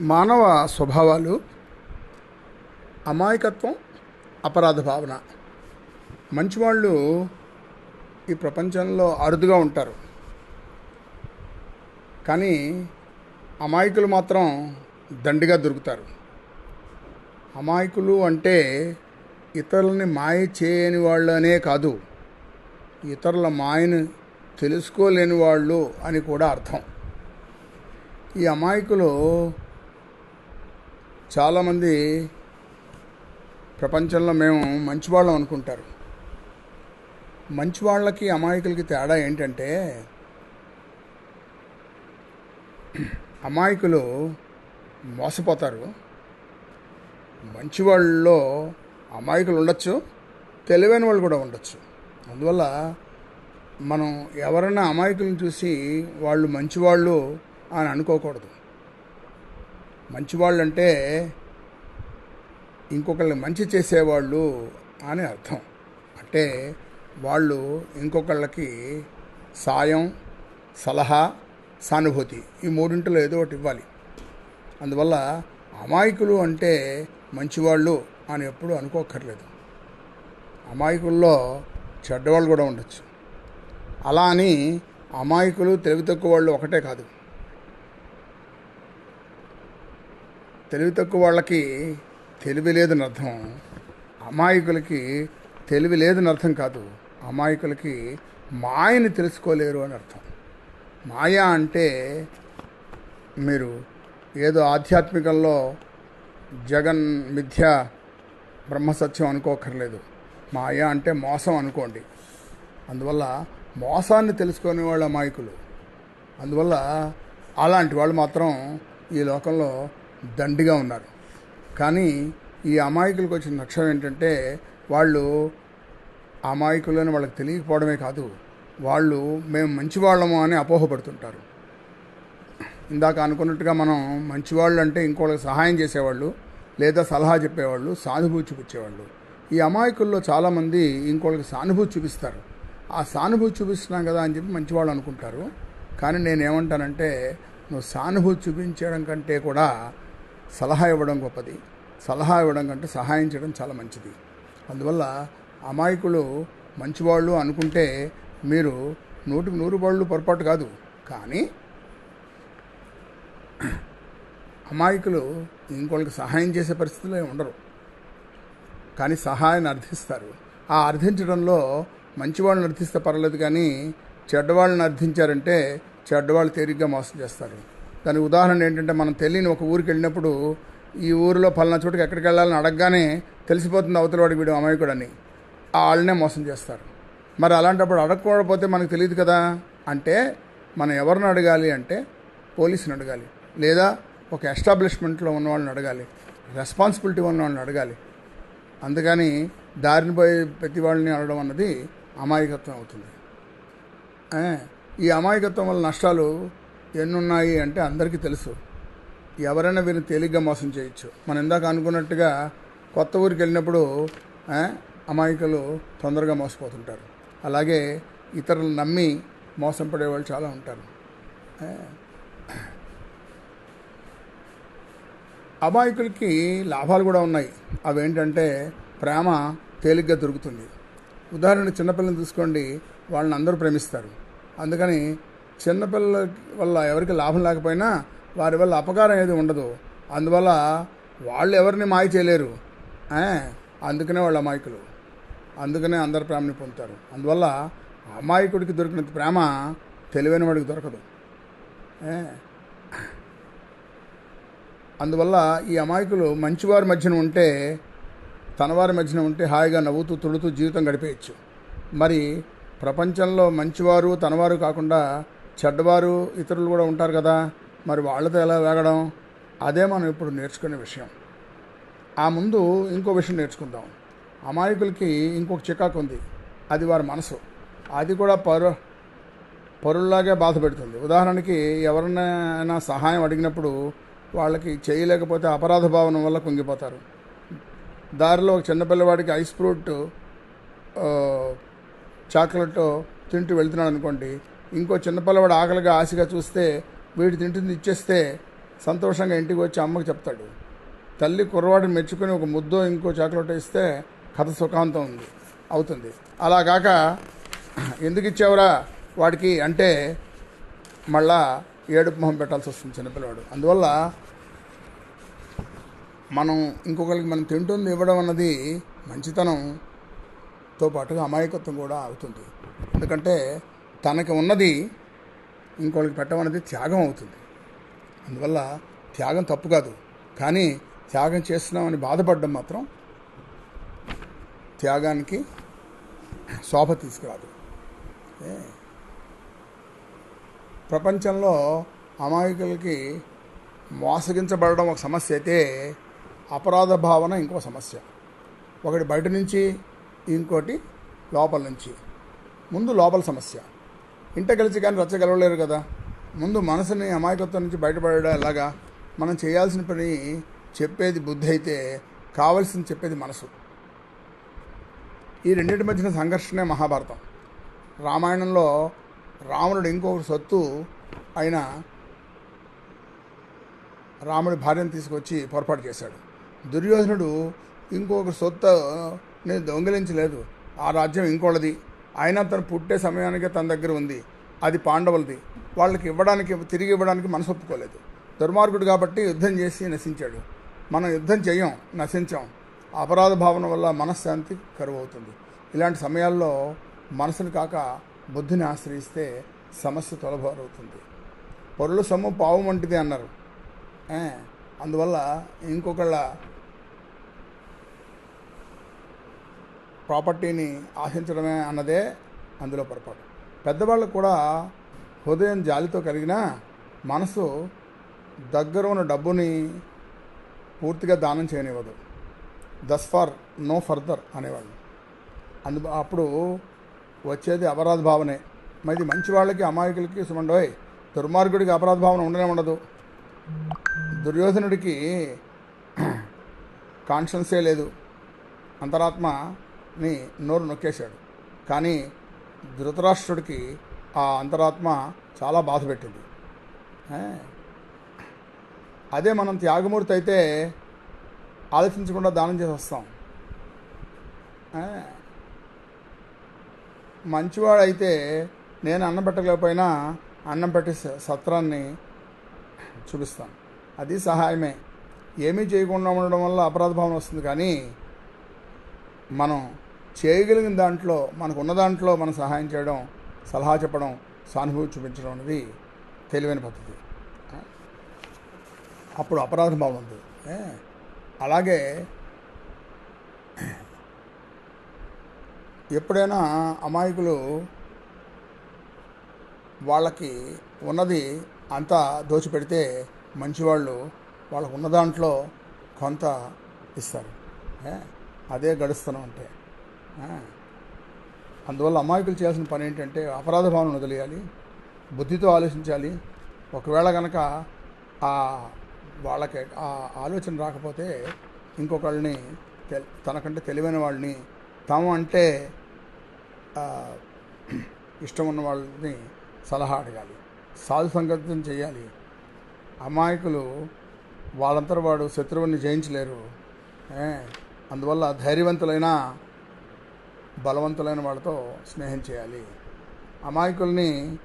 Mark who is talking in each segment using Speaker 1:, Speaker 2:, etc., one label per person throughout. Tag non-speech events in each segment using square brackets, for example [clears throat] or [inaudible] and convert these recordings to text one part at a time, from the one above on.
Speaker 1: మానవ స్వభావాలు అమాయకత్వం అపరాధ భావన. మంచివాళ్ళు ఈ ప్రపంచంలో అరుదుగా ఉంటారు. కానీ అమాయకులు మాత్రం దండిగా దొరుకుతారు. అమాయకులు అంటే ఇతరులని మాయ చేయని వాళ్ళనే కాదు ఇతరుల మాయను తెలుసుకోలేని వాళ్ళు అని కూడా అర్థం. ఈ అమాయకులు చాలామంది ప్రపంచంలో మేము మంచివాళ్ళం అనుకుంటారు. మంచివాళ్ళకి అమాయకులకి తేడా ఏంటంటే అమాయకులు మోసపోతారు. మంచివాళ్ళలో అమాయకులు ఉండొచ్చు తెలివైన వాళ్ళు కూడా ఉండొచ్చు. అందువల్ల మనం ఎవరైనా అమాయకులను చూసి వాళ్ళు మంచివాళ్ళు అని అనుకోకూడదు. మంచివాళ్ళు అంటే ఇంకొకళ్ళని మంచి చేసేవాళ్ళు అని అర్థం. అంటే వాళ్ళు ఇంకొకళ్ళకి సాయం సలహా సానుభూతి ఈ మూడింటిలో ఏదో ఒకటి ఇవ్వాలి. అందువల్ల అమాయకులు అంటే మంచివాళ్ళు అని ఎప్పుడూ అనుకోక్కర్లేదు. అమాయకుల్లో చెడ్డవాళ్ళు కూడా ఉండొచ్చు. అలా అని అమాయకులు తెలివి తక్కువ వాళ్ళు ఒకటే కాదు. తెలివి తక్కువ వాళ్ళకి తెలివి లేదని అర్థం. అమాయకులకి తెలివి లేదని అర్థం కాదు. అమాయకులకి మాయని తెలుసుకోలేరు అని అర్థం. మాయ అంటే మీరు ఏదో ఆధ్యాత్మికంలో జగన్ మిథ్య బ్రహ్మసత్యం అనుకోకర్లేదు. మాయ అంటే మోసం అనుకోండి. అందువల్ల మోసాన్ని తెలుసుకునే వాళ్ళు అమాయకులు. అందువల్ల అలాంటి వాళ్ళు మాత్రం ఈ లోకంలో దండిగా ఉన్నారు. కానీ ఈ అమాయకులకు వచ్చిన లక్ష్యం ఏంటంటే వాళ్ళు అమాయకులని వాళ్ళకి తెలియకపోవడమే కాదు వాళ్ళు మేము మంచివాళ్ళము అని అపోహపడుతుంటారు. ఇందాక అనుకున్నట్టుగా మనం మంచివాళ్ళు అంటే ఇంకోళ్ళకి సహాయం చేసేవాళ్ళు లేదా సలహా చెప్పేవాళ్ళు సానుభూతి చూపించేవాళ్ళు. ఈ అమాయకుల్లో చాలామంది ఇంకోళ్ళకి సానుభూతి చూపిస్తారు. ఆ సానుభూతి చూపిస్తున్నాం కదా అని చెప్పి మంచివాళ్ళు అనుకుంటారు. కానీ నేనేమంటానంటే నువ్వు సానుభూతి చూపించడం కంటే కూడా సలహా ఇవ్వడం గొప్పది. సలహా ఇవ్వడం కంటే సహాయం చేయడం చాలా మంచిది. అందువల్ల అమాయకులు మంచివాళ్ళు అనుకుంటే మీరు నూటికి నూరు వాళ్ళు పొరపాటు కాదు. కానీ అమాయకులు ఇంకోళ్ళకి సహాయం చేసే పరిస్థితిలో ఉండరు. కానీ సహాయాన్ని అర్థిస్తారు. ఆ అర్థించడంలో మంచివాళ్ళని అర్థిస్తే పర్లేదు కానీ చెడ్డవాళ్ళని అర్థించారంటే చెడ్డవాళ్ళు తేలిగ్గా మోసం చేస్తారు. దానికి ఉదాహరణ ఏంటంటే మనం తెలియని ఒక ఊరికి వెళ్ళినప్పుడు ఈ ఊరిలో పలానా చోటుకి ఎక్కడికి వెళ్ళాలని అడగగానే తెలిసిపోతుంది అవతల వాడికి వీడు అమాయకుడని. ఆ వాళ్ళనే మోసం చేస్తారు. మరి అలాంటప్పుడు అడగకపోతే మనకు తెలియదు కదా? అంటే మనం ఎవరిని అడగాలి అంటే పోలీసుని అడగాలి. లేదా ఒక ఎస్టాబ్లిష్మెంట్లో ఉన్న వాళ్ళని అడగాలి. రెస్పాన్సిబిలిటీ ఉన్న వాళ్ళని అడగాలి. అందుకని దారిని పోయి ప్రతి వాళ్ళని అడగడం అన్నది అమాయకత్వం అవుతుంది. ఈ అమాయకత్వం వల్ల నష్టాలు ఎన్నున్నాయి అంటే అందరికీ తెలుసు. ఎవరైనా వీరిని తేలిగ్గా మోసం చేయొచ్చు. మనం ఇందాక అనుకున్నట్టుగా కొత్త ఊరికి వెళ్ళినప్పుడు అమాయకులు తొందరగా మోసపోతుంటారు. అలాగే ఇతరులు నమ్మి మోసం పడేవాళ్ళు చాలా ఉంటారు. అమాయకులకి లాభాలు కూడా ఉన్నాయి. అవి ఏంటంటే ప్రేమ తేలిగ్గా దొరుకుతుంది. ఉదాహరణ చిన్నపిల్లలు తీసుకోండి వాళ్ళని అందరూ ప్రేమిస్తారు. అందుకని చిన్నపిల్లల వల్ల ఎవరికి లాభం లేకపోయినా వారి వల్ల అపకారం ఏది ఉండదు. అందువల్ల వాళ్ళు ఎవరిని మాయ చేయలేరు. అందుకనే వాళ్ళు అమాయకులు. అందుకనే అందరు ప్రేమని పొందుతారు. అందువల్ల అమాయకుడికి దొరికిన ప్రేమ తెలివైన వాడికి దొరకదు అందువల్ల ఈ అమాయకులు మంచివారి మధ్యన ఉంటే తనవారి మధ్యన ఉంటే హాయిగా నవ్వుతూ తుడుతూ జీవితం గడిపేయచ్చు. మరి ప్రపంచంలో మంచివారు తనవారు కాకుండా చెడ్డవారు ఇతరులు కూడా ఉంటారు కదా మరి వాళ్ళతో ఎలా వేగడం? అదే మనం ఇప్పుడు నేర్చుకునే విషయం. ఆ ముందు ఇంకో విషయం నేర్చుకుందాం. అమాయకులకి ఇంకొక చికాకు ఉంది. అది వారి మనసు. అది కూడా పరు పరుల్లాగే బాధ పెడుతుంది. ఉదాహరణకి ఎవరినైనా సహాయం అడిగినప్పుడు వాళ్ళకి చేయలేకపోతే అపరాధ భావన వల్ల కుంగిపోతారు. దారిలో ఒక చిన్నపిల్లవాడికి ఐస్ ఫ్రూట్ చాక్లెట్ తింటూ వెళ్తున్నాడు అనుకోండి ఇంకో చిన్నపిల్లవాడు ఆకలిగా ఆశగా చూస్తే వీడు తింటుంది ఇచ్చేస్తే సంతోషంగా ఇంటికి వచ్చి అమ్మకి చెప్తాడు. తల్లి కుర్రవాడిని మెచ్చుకొని ఒక ముద్దో ఇంకో చాక్లెట్ ఇస్తే కథ సుఖాంతం ఉంది అవుతుంది. అలా కాక ఎందుకు ఇచ్చావురా? వాడికి అంటే మళ్ళా ఏడుపు మొహం పెట్టాల్సి వస్తుంది చిన్నపిల్లవాడు. అందువల్ల మనం ఇంకొకరికి మనం తింటుంది ఇవ్వడం అన్నది మంచితనంతో పాటుగా అమాయకత్వం కూడా అవుతుంది. ఎందుకంటే తనకి ఉన్నది ఇంకోటి పెట్టడం అనేది త్యాగం అవుతుంది. అందువల్ల త్యాగం తప్పు కాదు. కానీ త్యాగం చేస్తున్నామని బాధపడడం మాత్రం త్యాగానికి శోభ తీసుకురాదు. ఏ? ప్రపంచంలో అమాయకులకి మోసగించబడడం ఒక సమస్య అయితే అపరాధ భావన ఇంకో సమస్య. ఒకటి బయట నుంచి ఇంకోటి లోపల నుంచి. ముందు లోపల సమస్య. ఇంట కలిసి కానీ రచ్చగలవలేరు కదా. ముందు మనసుని అమాయకత్వం నుంచి బయటపడడం ఎలాగా? మనం చేయాల్సిన పని చెప్పేది బుద్ధి అయితే కావలసింది చెప్పేది మనసు. ఈ రెండింటి మధ్యన సంఘర్షణే మహాభారతం. రామాయణంలో రావణుడు ఇంకొకటి సొత్తు ఆయన రాముడి భార్యను తీసుకొచ్చి పొరపాటు చేశాడు. దుర్యోధనుడు ఇంకొక సొత్తుని దొంగిలించలేదు. ఆ రాజ్యం ఇంకోళ్ళది. అయినా తను పుట్టే సమయానికి తన దగ్గర ఉంది. అది పాండవులది. వాళ్ళకి ఇవ్వడానికి తిరిగి ఇవ్వడానికి మనసు ఒప్పుకోలేదు దుర్మార్గుడు కాబట్టి యుద్ధం చేసి నశించాడు. మనం యుద్ధం చేయం నశించాం. అపరాధ భావన వల్ల మనశ్శాంతి కరువు అవుతుంది ఇలాంటి సమయాల్లో మనసును కాక బుద్ధిని ఆశ్రయిస్తే సమస్య తొలభారవుతుంది. పొరుల సొమ్ము పావు వంటిది అన్నారు. అందువల్ల ఇంకొకళ్ళ ప్రాపర్టీని ఆశించడమే అన్నదే అందులో పొరపాటు. పెద్దవాళ్ళు కూడా హృదయం జాలితో కలిగిన మనసు దగ్గర ఉన్న డబ్బుని పూర్తిగా దానం చేయనివ్వదు. దస్ ఫార్ నో ఫర్దర్ అనేవాళ్ళు. అందు అప్పుడు వచ్చేది అపరాధ భావనే. మరి మంచి వాళ్ళకి అమాయకులకి సుమండోయ్ దుర్మార్గుడికి అపరాధ భావన ఉండనే ఉండదు. దుర్యోధనుడికి [clears throat] కాన్షియన్సే లేదు. అంతరాత్మ ని నోరు నొక్కేశాడు. కానీ ధృతరాష్ట్రుడికి ఆ అంతరాత్మ చాలా బాధ పెట్టింది. అదే మనం త్యాగమూర్తి అయితే ఆలోచించకుండా దానం చేసి వస్తాం. మంచివాడైతే నేను అన్నం పెట్టలేకపోయినా అన్నం పెట్టి సత్రాన్ని చూపిస్తాను అది సహాయమే. ఏమీ చేయకుండా ఉండడం వల్ల అపరాధ భావన వస్తుంది కానీ మనం చేయగలిగిన దాంట్లో మనకు ఉన్న దాంట్లో మనం సహాయం చేయడం సలహా చెప్పడం సానుభూతి చూపించడం అనేది తెలివైన పద్ధతి. అప్పుడు అపరాధ భావం ఉంది. అలాగే ఎప్పుడైనా అమాయకులు వాళ్ళకి ఉన్నది అంతా దోచిపెడితే మంచివాళ్ళు వాళ్ళకు ఉన్న దాంట్లో కొంత ఇస్తారు. అదే గడుస్తాను అంటే. అందువల్ల అమాయకులు చేయాల్సిన పని ఏంటంటే అపరాధ భావన వదిలేయాలి బుద్ధితో ఆలోచించాలి. ఒకవేళ కనుక ఆ వాళ్ళకి ఆ ఆలోచన రాకపోతే ఇంకొకళ్ళని తనకంటే తెలివైన వాళ్ళని తాము అంటే ఇష్టం ఉన్న వాళ్ళని సలహా అడగాలి సాధు సంగతం చేయాలి అమాయకులు వాళ్ళంతట వాడు శత్రువుని జయించలేరు. అందువల్ల ధైర్యవంతులైన బలవంతులైన వాళ్ళతో స్నేహం చేయాలి. అమాయకుల్ని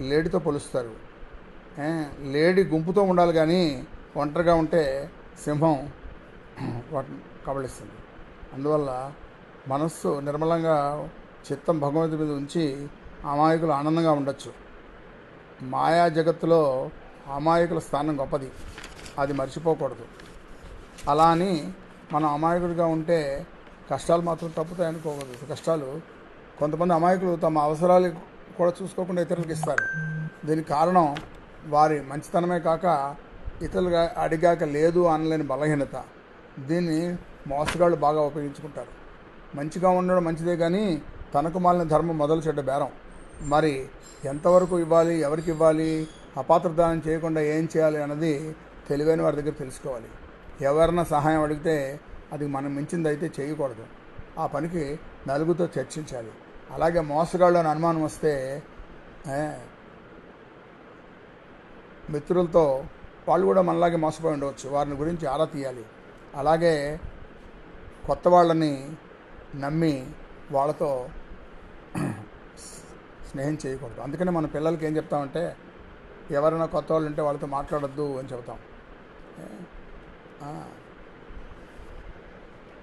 Speaker 1: లేడితో పొలుస్తారు. లేడి గుంపుతో ఉండాలి కానీ ఒంటరిగా ఉంటే సింహం వాటిని కబళిస్తుంది. అందువల్ల మనస్సు నిర్మలంగా చిత్తం భగవంతుడి మీద ఉంచి అమాయకులు ఆనందంగా ఉండొచ్చు. మాయా జగత్తులో అమాయకుల స్థానం గొప్పది. అది మర్చిపోకూడదు. అలా అని మనం అమాయకుడిగా ఉంటే కష్టాలు మాత్రం తప్పుతాయి అనుకోకూడదు. కష్టాలు కొంతమంది అమాయకులు తమ అవసరాలు కూడా చూసుకోకుండా ఇతరులకు ఇస్తారు. దీనికి కారణం వారి మంచితనమే కాక ఇతరులుగా అడిగాక లేదు అనలేని బలహీనత. దీన్ని మోసగాళ్ళు బాగా ఉపయోగించుకుంటారు. మంచిగా ఉండడం మంచిదే కానీ తనకు మాలిన ధర్మం మొదలు చెడ్డ బేరం. మరి ఎంతవరకు ఇవ్వాలి ఎవరికి ఇవ్వాలి అపాత్రదానం చేయకుండా ఏం చేయాలి అన్నది తెలివైన వారి దగ్గర తెలుసుకోవాలి. ఎవరైనా సహాయం అడిగితే అది మనం మించింది అయితే చేయకూడదు. ఆ పనికి నలుగురితో చర్చించాలి. అలాగే మోసగాళ్ళు అని అనుమానం వస్తే మిత్రులతో వాళ్ళు కూడా మనలాగే మోసపోయి ఉండవచ్చు. వారిని గురించి ఆరా తీయాలి. అలాగే కొత్త వాళ్ళని నమ్మి వాళ్ళతో స్నేహం చేయకూడదు. అందుకనే మన పిల్లలకి ఏం చెప్తామంటే ఎవరైనా కొత్త వాళ్ళు ఉంటే వాళ్ళతో మాట్లాడొద్దు అని చెబుతాం.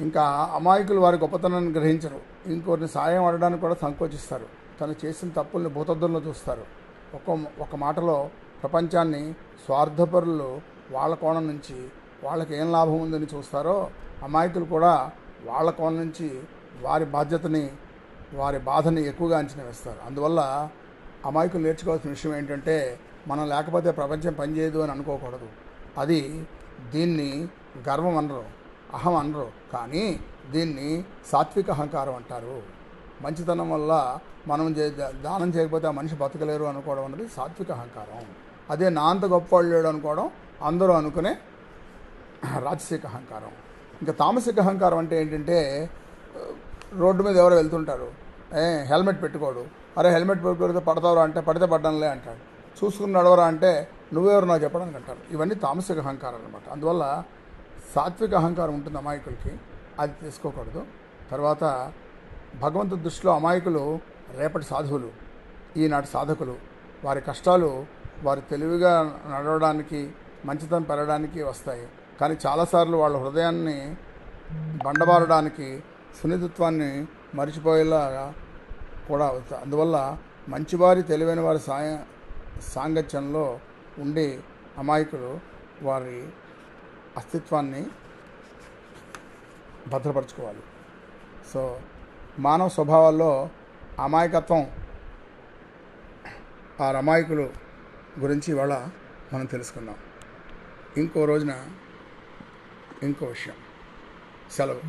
Speaker 1: ఇంకా అమాయకులు వారి గొప్పతనాన్ని గ్రహించరు. ఇంకొన్ని సాయం అడడానికి కూడా సంకోచిస్తారు. తను చేసిన తప్పుల్ని భూతద్దంలో చూస్తారు. ఒక ఒక మాటలో ప్రపంచాన్ని స్వార్థపరులు వాళ్ళ కోణం నుంచి వాళ్ళకి ఏం లాభం ఉందని చూస్తారో అమాయకులు కూడా వాళ్ళ కోణం నుంచి వారి బాధ్యతని వారి బాధని ఎక్కువగా అంచనా వేస్తారు. అందువల్ల అమాయకులు నేర్చుకోవాల్సిన విషయం ఏంటంటే మనం లేకపోతే ప్రపంచం పనిచేయదు అని అనుకోకూడదు. అది దీన్ని గర్వం అనరు. అహం అనరు. కానీ దీన్ని సాత్విక అహంకారం అంటారు. మంచితనం వల్ల మనం చే- దానం చేయకపోతే ఆ మనిషి బతకలేరు అనుకోవడం అనేది సాత్విక అహంకారం. అదే నా అంత గొప్పవాళ్ళు లేడు అనుకోవడం అందరూ అనుకునే రాజసిక అహంకారం. ఇంకా తామసిక అహంకారం అంటే ఏంటంటే రోడ్డు మీద ఎవరో వెళ్తుంటారు. ఏ హెల్మెట్ పెట్టుకోడు. అరే హెల్మెట్ పెట్టుకోడితే పడతావురా అంటే పడితే పడ్డంలే అంటాడు. చూసుకుని నడవరా అంటే నువ్వెవరు నాకు చెప్పడానికి అంటారు. ఇవన్నీ తామసిక అహంకారం అనమాట అందువల్ల సాత్విక అహంకారం ఉంటుంది అమాయకులకి అది తీసుకోకూడదు. తర్వాత భగవంతుడి దృష్టిలో అమాయకులు రేపటి సాధువులు ఈనాటి సాధకులు. వారి కష్టాలు వారి తెలివిగా నడవడానికి మంచితనం పెరగడానికి వస్తాయి. కానీ చాలాసార్లు వాళ్ళ హృదయాన్ని బండబారడానికి సున్నితత్వాన్ని మరిచిపోయేలాగా కూడా అవుతాయి అందువల్ల మంచివారి తెలివైన వారి సాయ సాంగత్యంలో ఉండి అమాయకులు వారి అస్తిత్వాన్ని భద్రపరచుకోవాలి. సో మానవ స్వభావాల్లో అమాయకత్వం ఆ అమాయకులు గురించి ఇవాళ మనం తెలుసుకుందాం. ఇంకో రోజున ఇంకో విషయం. సెలవు.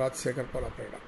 Speaker 1: రాజశేఖర్ పొలపేడ